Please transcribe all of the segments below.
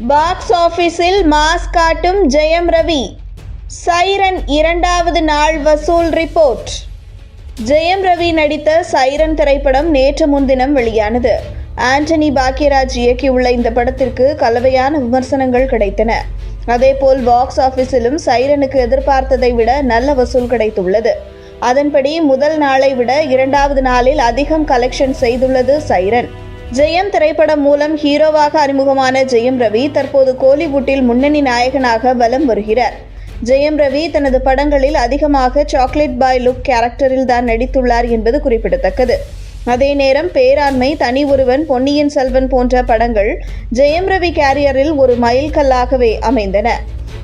Box ஆஃபீஸில் mass காட்டும் Jayam Ravi. Siren இரண்டாவது நாள் வசூல் ரிப்போர்ட். ஜெயம் ரவி நடித்த சைரன் திரைப்படம் நேற்று முன்தினம் வெளியானது. ஆண்டனி பாக்யராஜ் இயக்கியுள்ள இந்த படத்திற்கு கலவையான விமர்சனங்கள் கிடைத்தன. அதேபோல் பாக்ஸ் ஆஃபீஸிலும் சைரனுக்கு எதிர்பார்த்ததை விட நல்ல வசூல் கிடைத்துள்ளது. அதன்படி முதல் நாளை விட இரண்டாவது நாளில் அதிகம் கலெக்ஷன் செய்துள்ளது சைரன். ஜெயம் திரைப்படம் மூலம் ஹீரோவாக அறிமுகமான ஜெயம் ரவி தற்போது கோலிவுட்டில் முன்னணி நாயகனாக வலம் வருகிறார். ஜெயம் ரவி தனது படங்களில் அதிகமாக சாக்லேட் பாய் லுக் கேரக்டரில் தான் நடித்துள்ளார் என்பது குறிப்பிடத்தக்கது. அதே நேரம் பேராண்மை தனி ஒருவன் பொன்னியின் செல்வன் போன்ற படங்கள் ஜெயம் ரவி கேரியரில் ஒரு மைல்கல்லாகவே அமைந்தன.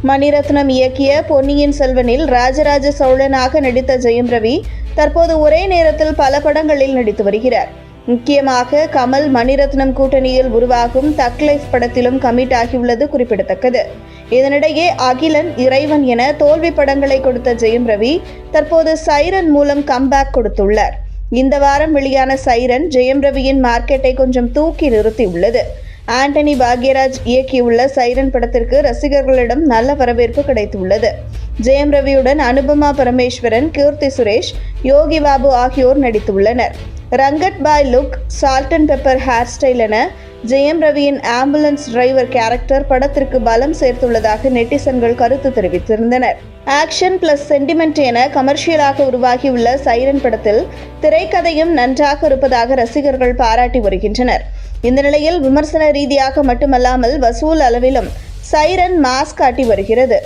மணிரத்னம் இயக்கிய பொன்னியின் செல்வனில் ராஜராஜ சோழனாக நடித்த ஜெயம் ரவி தற்போது ஒரே நேரத்தில் பல படங்களில் நடித்து வருகிறார். முக்கியமாக கமல் மணிரத்னம் கூட்டணியில் உருவாகும் தக் லைஃப் படத்திலும் கமிட் ஆகியுள்ளது குறிப்பிடத்தக்கது. இதனிடையே அகிலன் இறைவன் என தோல்வி படங்களை கொடுத்த ஜெயம் ரவி தற்போது சைரன் மூலம் கம்பேக் கொடுத்துள்ளார். இந்த வாரம் வெளியான சைரன் ஜெயம் ரவியின் மார்க்கெட்டை கொஞ்சம் தூக்கி நிறுத்தியுள்ளது. ஆண்டனி பாக்யராஜ் இயக்கியுள்ள சைரன் படத்திற்கு ரசிகர்களிடம் நல்ல வரவேற்பு கிடைத்துள்ளது. ஜெயம் ரவியுடன் அனுபமா பரமேஸ்வரன் கீர்த்தி சுரேஷ் யோகி பாபு ஆகியோர் நடித்துள்ளனர். Rugged boy look salt and pepper hair style என ஜெயம் ரவியின் ஆம்புலன்ஸ் டிரைவர் கேரக்டர் படத்திற்கு பலம் சேர்த்துள்ளதாக நெட்டிசன்கள் கருத்து தெரிவித்திருந்தனர். ஆக்ஷன் பிளஸ் சென்டிமெண்ட் என கமர்ஷியலாக உருவாகியுள்ள சைரன் படத்தில் திரைக்கதையும் நன்றாக இருப்பதாக ரசிகர்கள் பாராட்டி வருகின்றனர். இந்த நிலையில் விமர்சன ரீதியாக மட்டுமல்லாமல் வசூல் அளவிலும் சைரன் மாஸ் காட்டி வருகிறது.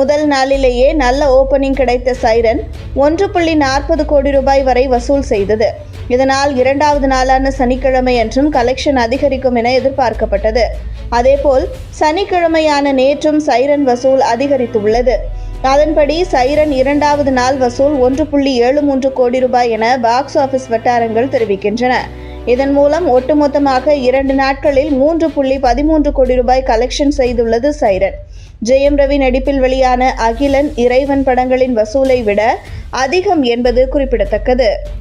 முதல் நாளிலேயே நல்ல ஓப்பனிங் கிடைத்த சைரன் ஒன்று புள்ளி நாற்பது கோடி ரூபாய் வரை வசூல் செய்தது. இதனால் இரண்டாவது நாளான சனிக்கிழமை அன்றும் கலெக்ஷன் அதிகரிக்கும் என எதிர்பார்க்கப்பட்டது. அதேபோல் சனிக்கிழமையான நேற்றும் சைரன் வசூல் அதிகரித்துள்ளது. அதன்படி சைரன் இரண்டாவது நாள் வசூல் ஒன்று புள்ளி ஏழு மூன்று கோடி ரூபாய் என பாக்ஸ் ஆபீஸ் வட்டாரங்கள் தெரிவிக்கின்றன. இதன் மூலம் ஒட்டுமொத்தமாக இரண்டு நாட்களில் மூன்று புள்ளி பதிமூன்று கோடி ரூபாய் கலெக்ஷன் செய்துள்ளது சைரன். ஜெயம் ரவி நடிப்பில் வெளியான அகிலன் இறைவன் படங்களின் வசூலை விட அதிகம் என்பது குறிப்பிடத்தக்கது.